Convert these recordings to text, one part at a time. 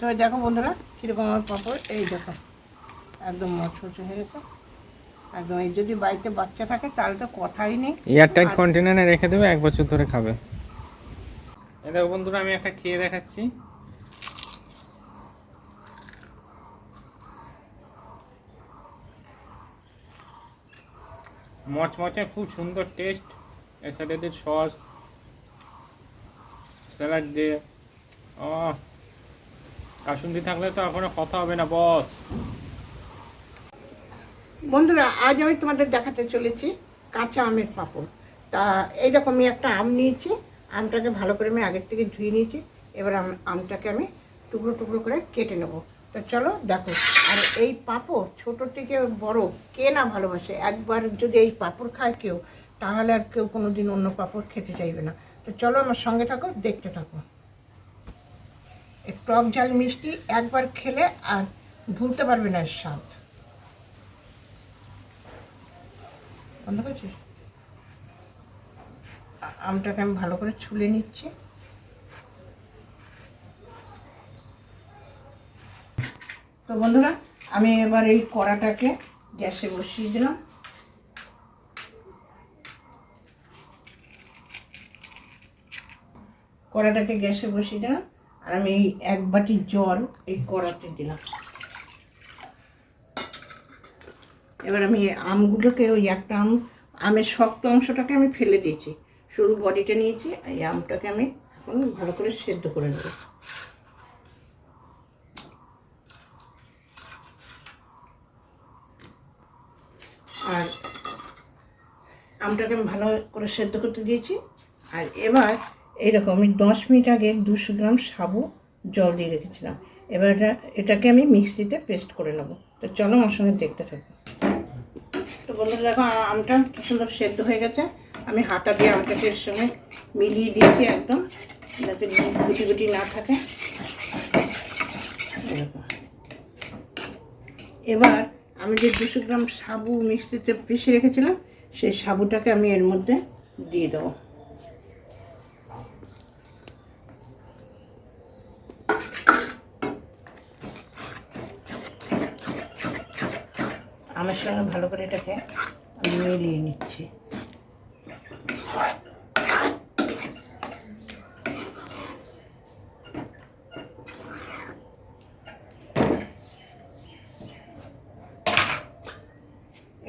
তো দেখো বন্ধুরা কীরকম আমার পাপড়? এই দেখো একদম মচমচে হয়ে গেছে। একদম এই যদি বাড়িতে বাচ্চা থাকে তাহলে তো কথাই নেই। এয়ারটাইট কন্টেনারে রেখে দেবে এক বছর ধরে খাবে। এই দেখো বন্ধুরা আমি একটা খেয়ে দেখাচ্ছি। মচমচে খুব সুন্দর টেস্ট এর সাথে সস স্যালাড দিয়ে। ও কাসুন্দি থাকলে তো এখনও কথা হবে না, বস। বন্ধুরা, আজ আমি তোমাদের দেখাতে চলেছি কাঁচা আমের পাঁপড়। তা এইরকমই একটা আম নিয়েছি, আমটাকে ভালো করে আমি আগের থেকে ধুয়ে নিয়েছি, এবার আম- আমটাকে আমি টুকরো টুকরো করে কেটে নেব। তো চলো দেখো, আর এই পাঁপড় ছোট থেকে বড় কে না ভালোবাসে? একবার যদি এই পাঁপড় খায় কেউ, তাহলে আর কেউ কোনো দিন অন্য পাঁপড় খেতে চাইবে না। তো চলো আমার সঙ্গে থাকো, দেখতে থাকো। টক ঝাল মিষ্টি একবার খেলে আর ভুলতে পারবে না স্বাদ। বন্ধ আমটাকে আমি ভালো করে ছুলে নিচ্ছি। তো বন্ধুরা, আমি এবার এই কড়াটাকে গ্যাসে বসিয়ে দিলাম। কড়াটাকে গ্যাসে বসিয়ে দিলাম। আর আমি এই এক বাটি জল এই কড়াতে দিলাম। এবার আমি আমগুলোকে ওই একটা আম, আমের শক্ত অংশটাকে আমি ফেলে দিয়েছি। সরু বডিটা নিয়েছি এই আমটাকে আমি এখন ভালো করে সেদ্ধ করে নেব। আর আমটাকে আমি ভালো করে সেদ্ধ করতে দিয়েছি। আর এবার এইরকম আমি দশ মিনিট আগে দুশো গ্রাম সাবু জল দিয়ে রেখেছিলাম। এবার এটা- এটাকে আমি মিক্সিতে পেস্ট করে নেব। তো চলো আমার সঙ্গে দেখতে থাকো। তো বন্ধুরা দেখো আমটা কি সুন্দর সেদ্ধ হয়ে গেছে। আমি হাতা দিয়ে আমটাকে এর সঙ্গে মিলিয়ে দিয়েছি একদম, যাতে গুটি গুটি না থাকে। এরকম। এবার আমি যে দুশো গ্রাম সাবু মিক্সিতে পিষে রেখেছিলাম, সেই সাবুটাকে আমি এর মধ্যে দিয়ে দেবো। আমার সঙ্গে ভালো করে এটাকে আমি মিলিয়ে নিচ্ছি।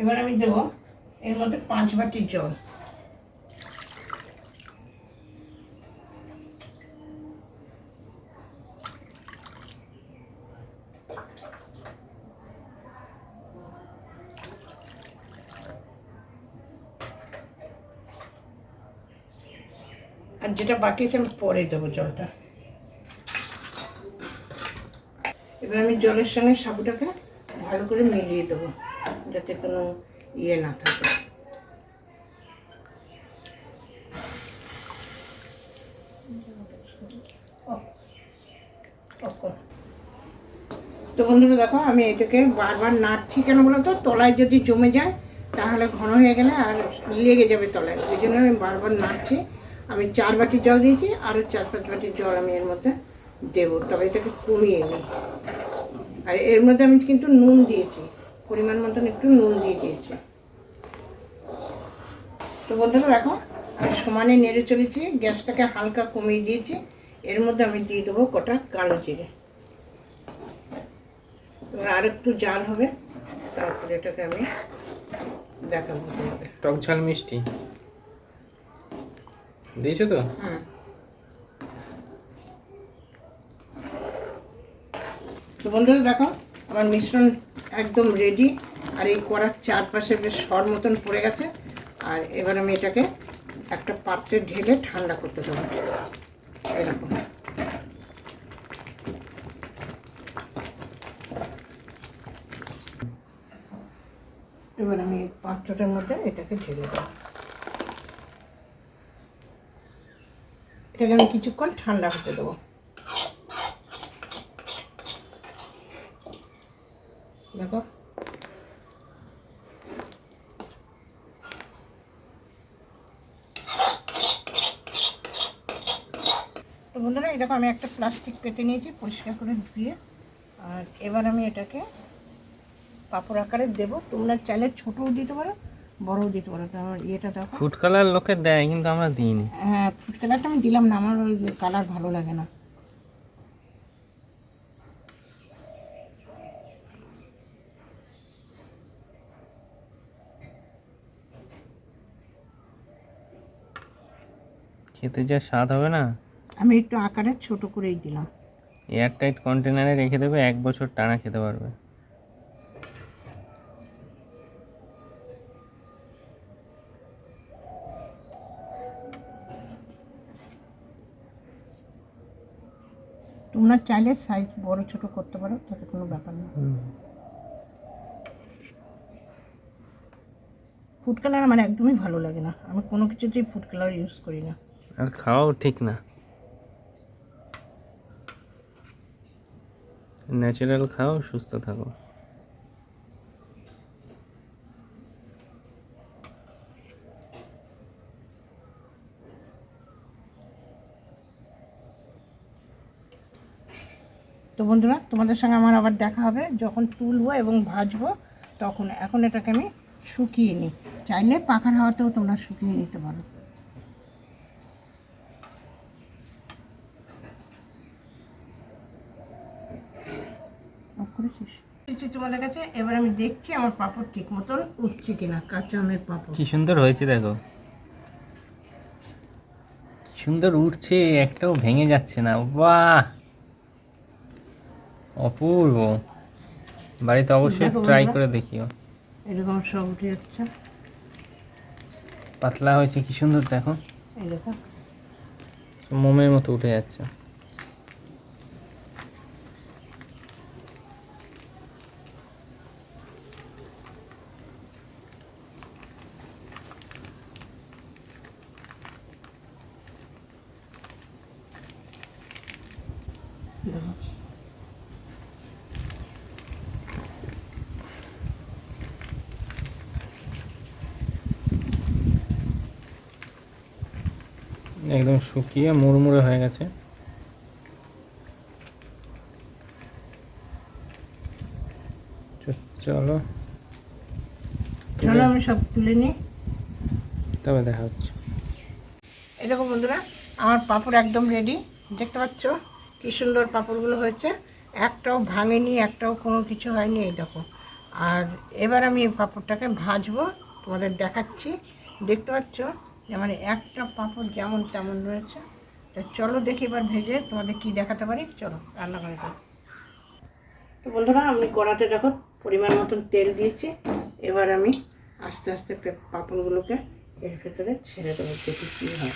এবার আমি দেবো এর মধ্যে পাঁচ বাটি জল। আর যেটা বাকি আছে আমি পরে দেবো জলটা। এবার আমি জলের সঙ্গে সাবুটাকে ভালো করে মিলিয়ে দেবো, যাতে কোনো ইয়ে না থাকে। তো বন্ধুরা দেখো, আমি এটাকে বারবার নাড়ছি কেন বলো তো? তলায় যদি জমে যায়, তাহলে ঘন হয়ে গেলে আর লেগে যাবে তলায়। ওই জন্য আমি বারবার নাড়ছি। আমি চার বাটি জল দিয়েছি, আরও চার পাঁচ বাটি জল আমি এর মধ্যে দেবো, তবে এটাকে কমিয়ে নিই। আর এর মধ্যে আমি কিন্তু নুন দিয়েছি, পরিমাণ মতন একটু নুন দিয়ে দিয়েছি। তো বন্ধুরা দেখো, আমি সমানে নেড়ে চলেছি, গ্যাসটাকে হালকা কমিয়ে দিয়েছি, এর মধ্যে আমি দিয়ে দেবো কটা কালো জিরে। এবার আর একটু জাল হবে, তারপরে এটাকে আমি দেখাবো টক ঝাল মিষ্টি। দিয়েছ তো? তো বন্ধুরা দেখো আমার মিশ্রণ একদম রেডি আর এই করার চারপাশে বেশ সর মতন পড়ে গেছে। আর এবার আমি এটাকে একটা পাত্রে ঢেলে ঠান্ডা করতে দেবো। এরকম। এবার আমি পাত্রটার মধ্যে এটাকে ঢেলে দেবো। এটাকে আমি কিছুক্ষণ ঠান্ডা হতে দেবো। দেখো। তো বন্ধুরা, এই দেখো, আমি একটা প্লাস্টিক পেতে নিয়েছি, পরিষ্কার করে ধুয়ে। আর এবার আমি এটাকে পাপড় আকারে দেবো। তোমরা চাইলে ছোটও দিতে পারো বড়ও দিতে পারো আমার ইয়েটা দেখো। ফুড কালার লোকে দেয় কিন্তু আমরা দিইনি। হ্যাঁ ফুড কালারটা আমি দিলাম না আমার ওই কালার ভালো লাগে না। খেতে যা স্বাদ হবে না? আমি একটু আকারে ছোট করেই দিলাম। এয়ারটাইট কন্টেনারে রেখে দেবে এক বছর টানা খেতে পারবে। তোমরা চাইলে সাইজ বড় ছোট করতে পারো তাতে কোনো ব্যাপার না। ফুড কালার আমার একদমই ভালো লাগে না। আমি কোনো কিছুতেই ফুড কালার ইউজ করি না। আর খাওয়াও ঠিক না। ন্যাচারাল খাও সুস্থ থাকো। তো বন্ধুরা, তোমাদের সঙ্গে আমার আবার দেখা হবে। যখন তুলবো এবং ভাজবো, তখন এখন এটাকে আমি শুকিয়ে নিই। চাইলে পাখার হাওয়াতেও তোমরা শুকিয়ে নিতে পারো। তোমাদের কাছে, এবার আমি দেখছি আমার পাপড় ঠিক মতন উঠছে কিনা, কাঁচা আমের পাপড়। কি সুন্দর হয়েছে, দেখো। সুন্দর উঠছে, একটাও ভেঙে যাচ্ছে না। বাহ! অপূর্ব। বাড়িতে অবশ্যই ট্রাই করে দেখিও। এরকম সব উঠে যাচ্ছে। পাতলা হয়েছে কি সুন্দর দেখো। মোমের মতো উঠে যাচ্ছে। এরকম। একদম শুকিয়ে মুড়মুড়ে হয়ে গেছে। চলো। চলো আমি সব তুলে নিই। তবে দেখা হচ্ছে। এই দেখো বন্ধুরা আমার পাঁপড় একদম রেডি দেখতে পাচ্ছ কি সুন্দর পাঁপড়গুলো হয়েছে। একটাও ভাঙেনি একটাও কোনো কিছু হয়নি এই দেখো। আর এবার আমি এই পাঁপড়টাকে ভাজবো তোমাদের দেখাচ্ছি। দেখতে পাচ্ছ? আমার একটা পাঁপড় যেমন তেমন রয়েছে। তো চলো দেখি এবার ভেজে তোমাদের কি দেখাতে পারি। চলো, রান্না করে। তো বন্ধুরা, আমি কড়াতে দেখো পরিমাণ মতন তেল দিয়েছি। এবার আমি আস্তে আস্তে পাঁপড়গুলোকে এর ভেতরে ছেড়ে দেবো, দেখি কী হয়।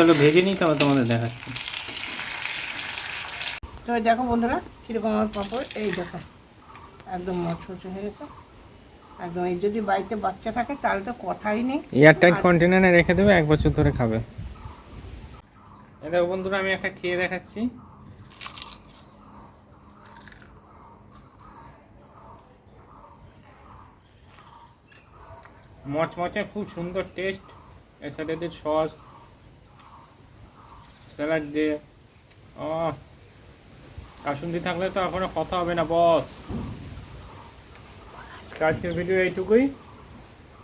চলো ভেজে নিই তবে তোমাদের দেখাচ্ছি। তো দেখো বন্ধুরা কীরকম আমার পাঁপড় এই দেখো একদম মচমচে হয়ে গেছে। একদম এই যদি বাড়িতে বাচ্চা থাকে তাহলে তো কথাই নেই। এয়ার টাইট কন্টেনারে রেখে দেবে এক বছর ধরে খাবে। এই দেখো বন্ধুরা আমি একটা খেয়ে দেখাচ্ছি। মচমচে খুব সুন্দর টেস্ট এর সাথে সস স্যালাড দিয়ে। ও, কাসুন্দি থাকলে তো এখনও কথা হবে না, বস। আজকের ভিডিও এইটুকুই।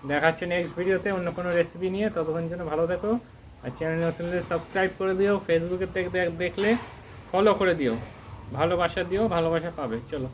দেখাচ্ছে নেক্সট ভিডিওতে অন্য কোনো রেসিপি নিয়ে। ততক্ষণ জন্য ভালো থেকো। আর চ্যানেল নতুন সাবস্ক্রাইব করে দিও। ফেসবুকে দেখ- দেখ- দেখলে ফলো করে দিও। ভালোবাসা দিও, ভালোবাসা পাবে। চলো।